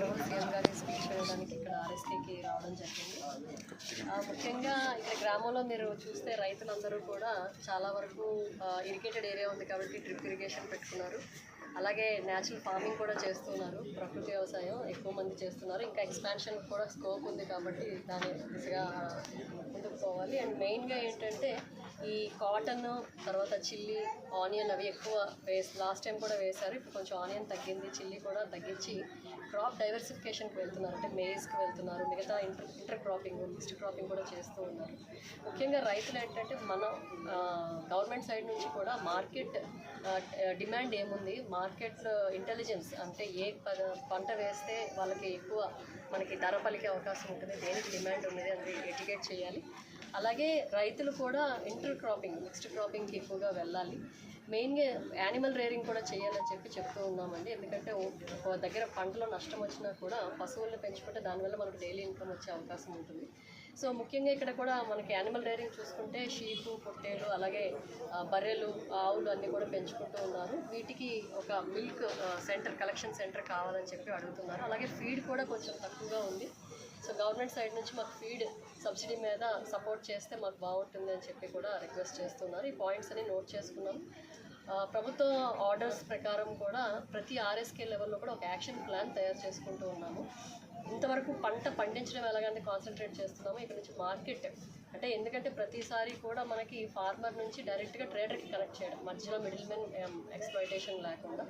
CM గారి speech ఇక్కడ ఆర్ఎస్టీకి రావడం జరిగింది. ముఖ్యంగా ఇక్కడ గ్రామంలో మీరు చూస్తే రైతులందరూ కూడా చాలా వరకు ఇరిగేటెడ్ ఏరియా ఉంది కాబట్టి డ్రిప్ ఇరిగేషన్ పెట్టుకున్నారు. అలాగే న్యాచురల్ ఫార్మింగ్ కూడా చేస్తున్నారు. ప్రకృతి వ్యవసాయం ఎక్కువ మంది చేస్తున్నారు. ఇంకా ఎక్స్పాన్షన్ కూడా స్కోప్ ఉంది కాబట్టి దాని దిశగా ముందుకు పోవాలి. అండ్ మెయిన్గా ఏంటంటే ఈ కాటన్ తర్వాత చిల్లీ ఆనియన్ అవి ఎక్కువ వేసి లాస్ట్ టైం కూడా వేశారు. ఇప్పుడు కొంచెం ఆనియన్ తగ్గింది చిల్లీ కూడా తగ్గించి క్రాప్ డైవర్సిఫికేషన్కి వెళ్తున్నారు. అంటే మేజ్కి వెళ్తున్నారు. మిగతా inter inter cropping mixed cropping కూడా చేస్తూ ఉన్నారు. ముఖ్యంగా రైతులు ఏంటంటే మన గవర్నమెంట్ సైడ్ నుంచి కూడా మార్కెట్ డిమాండ్ ఏముంది? మార్కెట్ ఇంటెలిజెన్స్ అంటే ఏ పంట వేస్తే వాళ్ళకి ఎక్కువ మనకి ధర పలికే అవకాశం ఉంటుంది. దేనికి డిమాండ్ ఉన్నది అనేది ఎడ్యుకేట్ చేయాలి. అలాగే రైతులు కూడా ఇంటర్ క్రాపింగ్ మిక్స్డ్ క్రాపింగ్కి ఎక్కువగా వెళ్ళాలి. మెయిన్గా యానిమల్ రేరింగ్ కూడా చేయాలని చెప్పి చెప్తూ ఉన్నామండి. ఎందుకంటే ఒక దగ్గర పంటలో నష్టం వచ్చినా కూడా పశువులను పెంచుకుంటే దానివల్ల మనకు డైలీ ఇన్కమ్ వచ్చే అవకాశం ఉంటుంది. సో ముఖ్యంగా ఇక్కడ కూడా మనకి యానిమల్ రేరింగ్ చూసుకుంటే షీపు పొట్టేలు అలాగే బర్రెలు ఆవులు అన్నీ కూడా పెంచుకుంటూ ఉన్నారు. వీటికి ఒక మిల్క్ సెంటర్ కలెక్షన్ సెంటర్ కావాలని చెప్పి అడుగుతున్నారు. అలాగే ఫీడ్ కూడా కొంచెం తక్కువగా ఉంది. సో గవర్నమెంట్ సైడ్ నుంచి మాకు ఫీడ్ సబ్సిడీ మీద సపోర్ట్ చేస్తే మాకు బాగుంటుంది అని చెప్పి కూడా రిక్వెస్ట్ చేస్తున్నారు. ఈ పాయింట్స్ అన్ని నోట్ చేసుకున్నాం. ప్రభుత్వ ఆర్డర్స్ ప్రకారం కూడా ప్రతి ఆర్ఎస్కే లెవెల్లో కూడా ఒక యాక్షన్ ప్లాన్ తయారు చేసుకుంటూ ఉన్నాము. ఇంతవరకు పంట పండించడం ఎలాగంటే కాన్సన్ట్రేట్ చేస్తున్నాము. ఇక్కడ నుంచి మార్కెట్ అంటే ఎందుకంటే ప్రతిసారి కూడా మనకి ఫార్మర్ నుంచి డైరెక్ట్గా ట్రేడర్కి కనెక్ట్ చేయడం మధ్యలో మిడిల్ మెన్ ఎక్స్ప్లాయిటేషన్ లేకుండా.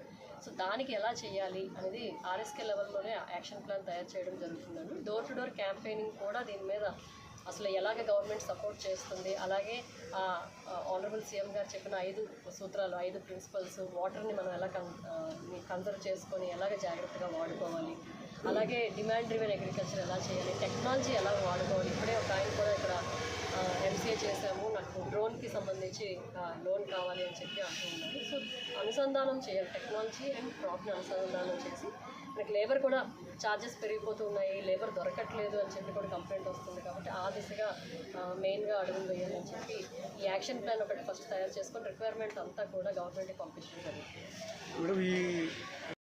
సో దానికి ఎలా చేయాలి అనేది ఆర్ఎస్కే లెవెల్లోనే యాక్షన్ ప్లాన్ తయారు చేయడం జరుగుతుందండి. డోర్ టు డోర్ క్యాంపెయినింగ్ కూడా దీని మీద అసలు ఎలాగ గవర్నమెంట్ సపోర్ట్ చేస్తుంది? అలాగే ఆనరబుల్ సీఎం గారు చెప్పిన ఐదు సూత్రాలు ఐదు ప్రిన్సిపల్స్ వాటర్ని మనం ఎలా కన్ కన్సర్వ్ చేసుకొని ఎలాగ జాగ్రత్తగా వాడుకోవాలి? అలాగే డిమాండ్ డ్రివెన్ అగ్రికల్చర్ ఎలా చేయాలి? టెక్నాలజీ ఎలా వాడుకోవాలి? ఇప్పుడే ఒక ఆయన కూడా ఇక్కడ ఎంసీఏ చేసాము నాకు డ్రోన్కి సంబంధించి లోన్ కావాలి అని చెప్పి అంటున్నాను సో అనుసంధానం చేయాలి. టెక్నాలజీ అండ్ క్రాప్ని అనుసంధానం చేసి మనకి లేబర్ కూడా ఛార్జెస్ పెరిగిపోతూ ఉన్నాయి. లేబర్ దొరకట్లేదు అని చెప్పి కూడా కంప్లైంట్ వస్తుంది కాబట్టి ఆ దిశగా మెయిన్గా అడుగులు వేయాలని చెప్పి ఈ యాక్షన్ ప్లాన్ ఒకటి ఫస్ట్ తయారు చేసుకొని రిక్వైర్మెంట్ అంతా కూడా గవర్నమెంట్కి పంపించడం జరుగుతుంది